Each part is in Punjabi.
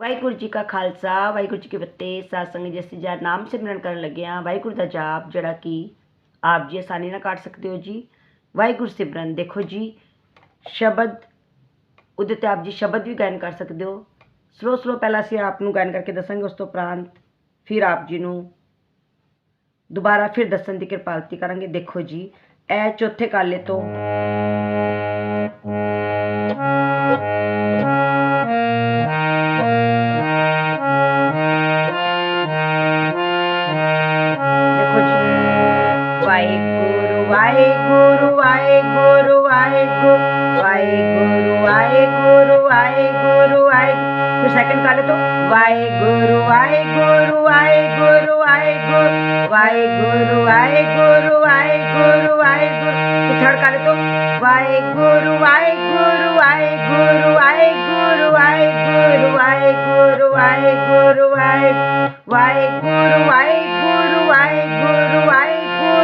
ਵਾਹਿਗੁਰੂ ਜੀ ਕਾ ਖਾਲਸਾ, ਵਾਹਿਗੁਰੂ ਜੀ ਕੀ ਫਤਿਹ। ਸਾਧ ਸੰਗਤ ਜੀ, ਅਸੀਂ ਜਦ ਨਾਮ ਸਿਮਰਨ ਕਰਨ ਲੱਗੇ ਹਾਂ, ਵਾਹਿਗੁਰੂ ਦਾ ਜਾਪ ਜਿਹੜਾ ਕਿ ਆਪ ਜੀ ਆਸਾਨੀ ਨਾਲ ਕੱਢ ਸਕਦੇ ਹੋ ਜੀ। ਵਾਹਿਗੁਰੂ ਸਿਮਰਨ, ਦੇਖੋ ਜੀ, ਸ਼ਬਦ, ਉਹਦੇ ਤੇ ਆਪ ਜੀ ਸ਼ਬਦ ਵੀ ਗਾਇਨ ਕਰ ਸਕਦੇ ਹੋ। ਸਲੋ ਸਲੋ ਪਹਿਲਾਂ ਅਸੀਂ ਆਪ ਨੂੰ ਗਾਇਨ ਕਰਕੇ ਦੱਸਾਂਗੇ, ਉਸ ਤੋਂ ਉਪਰੰਤ ਫਿਰ ਆਪ ਜੀ ਨੂੰ ਦੁਬਾਰਾ ਫਿਰ ਦੱਸਣ ਦੀ ਕਿਰਪਾਲਤੀ ਕਰਾਂਗੇ। ਦੇਖੋ ਜੀ, ਇਹ ਚੌਥੇ ਕਾਲੇ ਤੋਂ ਵਾਹਿਗੁਰੂ ਵਾਹਿਗੁਰੂ ਵਾਹਿਗੁਰੂ ਵਾਹਿਗੁਰੂ ਵਾਹਿਗੁਰੂ ਵਾਹਿਗੁਰੂ ਵਾਹਿਗੁਰੂ ਵਾਹਿਗੁਰੂ ਫਿਰ ਸੈਕਿੰਡ ਕਾਲੇ ਤੋਂ ਵਾਹਿਗੁਰੂ ਵਾਹਿਗੁਰੂ ਵਾਹਿਗੁਰੂ ਵਾਹਿਗੁਰੂ ਵਾਹਿਗੁਰੂ ਵਾਹਿਗੁਰੂ ਵਾਹਿਗੁਰੂ ਵਾਹਿਗੁਰੂ ਫਿਰ ਥਰਡ ਕਾਲੇ ਤੋਂ ਵਾਹਿਗੁਰੂ ਵਾਹਿਗੁਰੂ ਵਾਹਿਗੁਰੂ ਵਾਹਿਗੁਰੂ ਵਾਹਿਗੁਰੂ ਵਾਹਿਗੁਰੂ ਵਾਹਿਗੁਰੂ ਵਾਹਿਗੁਰੂ ਵਾਹਿਗੁਰੂ ਵਾਹਿਗੁਰੂ ਵਾਹਿਗੁਰੂ ਵਾਹਿਗੁਰੂ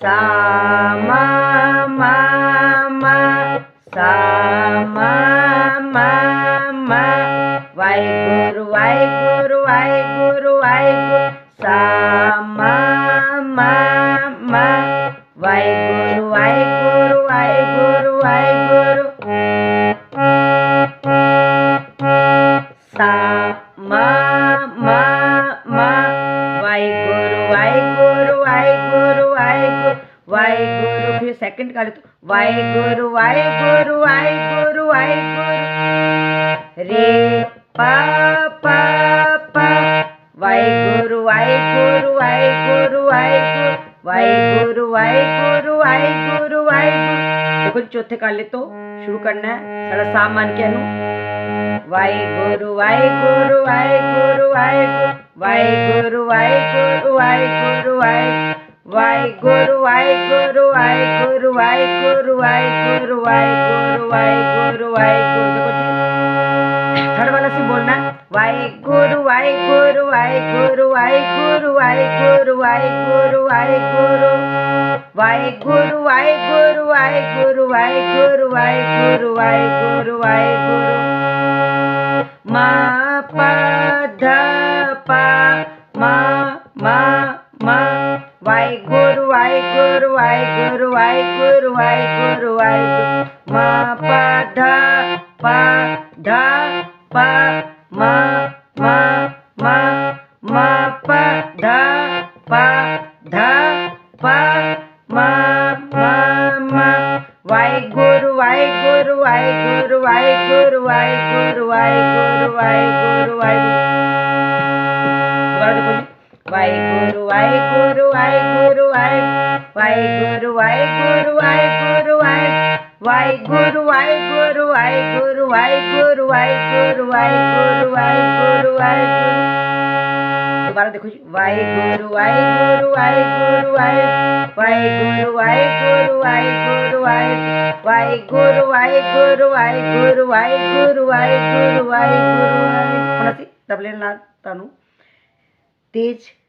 Sam. ਵਾਹਿਗੁਰੂ ਵਾਹਿਗੁਰੂ ਵਾਹਿਗੁਰੂ ਵਾਹਿਗੁਰੂ ਰੇ ਪਾ ਪਾ ਪਾ ਵਾਹਿਗੁਰੂ ਵਾਹਿਗੁਰੂ ਵਾਹਿਗੁਰੂ ਵਾਹਿਗੁਰੂ ਵਾਹਿਗੁਰੂ ਵਾਹਿਗੁਰੂ ਵਾਹਿਗੁਰੂ ਵਾਹਿਗੁਰੂ ਦੇਖੋ ਜੀ ਚੌਥੇ ਕਾਲੇ ਤੋਂ ਸ਼ੁਰੂ ਕਰਨਾ ਹੈ ਸਾਡਾ ਸਾਹ ਮੰਨ ਕੇ ਇਹਨੂੰ ਵਾਹਿਗੁਰੂ ਵਾਹਿਗੁਰੂ ਵਾਹਿਗੁਰੂ ਵਾਹਿਗੁਰੂ ਵਾਹਿਗੁਰੂ ਵਾਹਿਗੁਰੂ ਵਾਹਿਗੁਰੂ ਵਾਹਿਗੁਰੂ ਵਾਹਿਗੁਰੂ ਵਾਹਿਗੁਰੂ ਵਾਹਿਗੁਰੂ ਵਾਹਿਗੁਰੂ ਵਾਹਿਗੁਰੂ ਵਾਹਿਗੁਰੂ ਵਾਹਿਗੁਰੂ ਦੇਖੋ ਥਰਡ ਵਾਲਾ ਸੀ ਬੋਲਣਾ ਵਾਹਿਗੁਰੂ ਵਾਹਿਗੁਰੂ ਵਾਹਿਗੁਰੂ ਵਾਹਿਗੁਰੂ ਵਾਹਿਗੁਰੂ ਵਾਹਿਗੁਰੂ ਵਾਹਿਗੁਰੂ ਵਾਹਿਗੁਰੂ ਵਾਹਿਗੁਰੂ ਵਾਹਿਗੁਰੂ ਵਾਹਿਗੁਰੂ ਵਾਹਿਗੁਰੂ ਵਾਹਿਗੁਰੂ ਵਾਹਿਗੁਰੂ ਮਾ ਪਾ ਧਾ ਪਾ ਵਾਹਿਗੁਰੂ ਵਾਹਿਗੁਰੂ ਵਾਹਿਗੁਰੂ ਵਾਹਿਗੁਰੂ ਵਾਹਿਗੁਰੂ। ਮਾ, ਪਾ, ਧਾ ਪਾ ਧਾ, ਪਾ, ਮਾ ਮਾ ਮਾ ਮਾ, ਪਾ, ਧਾ ਪਾ ਧਾ, ਪਾ, ਮਾ ਮਾ ਮਾ। ਵਾਹਿਗੁਰੂ ਵਾਹਿਗੁਰੂ ਵਾਹਿਗੁਰੂ ਵਾਹਿਗੁਰੂ ਵਾਹਿਗੁਰੂ ਵਾਹਿਗੁਰੂ ਵਾਹਿਗੁਰੂ ਵਾਹਿਗੁਰੂ। ਵਾਹਿਗੁਰੂ ਵਾਹਿਗੁਰੂ ਵਾਹਿਗੁਰੂ ਵਾਹਿਗੁਰੂ ਵਾਹਿਗੁਰੂ ਵਾਹਿਗੁਰੂ ਵਾਹਿਗੁਰੂ ਵਾਹਿਗੁਰੂ ਵਾਹਿਗੁਰੂ ਵਾਹਿਗੁਰੂ ਵਾਹਿਗੁਰੂ ਵਾਹਿਗੁਰੂ ਵਾਹਿਗੁਰੂ ਵਾਹਿਗੁਰੂ ਦੁਬਾਰਾ ਦੇਖੋ ਜੀ ਵਾਹਿਗੁਰੂ ਵਾਹਿਗੁਰੂ ਵਾਹਿਗੁਰੂ ਵਾਹਿਗੁਰੂ ਵਾਹਿਗੁਰੂ ਵਾਹਿਗੁਰੂ ਵਾਹਿਗੁਰੂ ਵਾਹਿਗੁਰੂ ਵਾਹਿਗੁਰੂ ਵਾਹਿਗੁਰੂ ਵਾਹਿਗੁਰੂ ਵਾਹਿਗੁਰੂ ਹੁਣ ਅਸੀਂ ਤਬਲੇ ਨਾਲ ਤੁਹਾਨੂੰ ਤੇਜ਼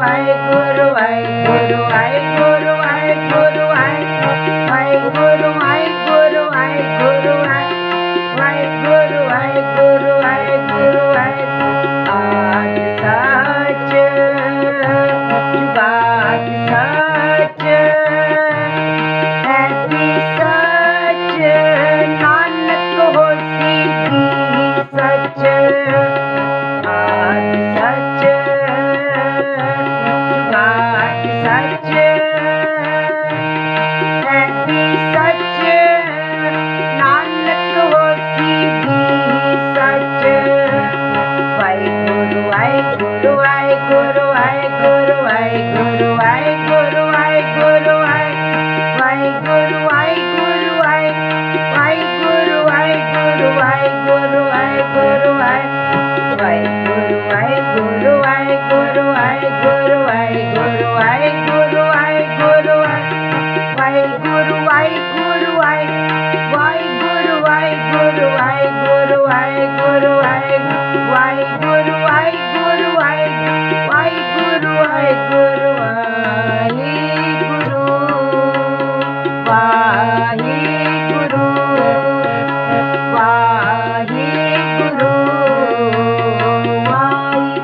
Vai गुरु आई गुरु आई गुरु आई गुरु आई गुरु आई गुरु आई वाई गुरु आई गुरु गुरु आई गुरु, वाही गुरु। वाही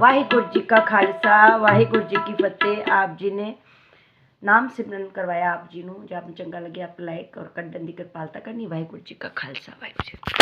वाहिगुरु जी का खालसा, वाहिगुरु जी की फतेह आप जी ने ਨਾਮ ਸਿਮਰਨ ਕਰਵਾਇਆ ਆਪ ਜੀ ਨੂੰ, ਜੇ ਆਪ ਨੂੰ ਚੰਗਾ ਲੱਗਿਆ, ਆਪ ਲਾਈਕ ਔਰ ਕੱਢਣ ਦੀ ਕਿਰਪਾਲਤਾ ਕਰਨੀ। ਵਾਹਿਗੁਰੂ ਜੀ ਕਾ ਖਾਲਸਾ, ਵਾਹਿਗੁਰੂ ਜੀ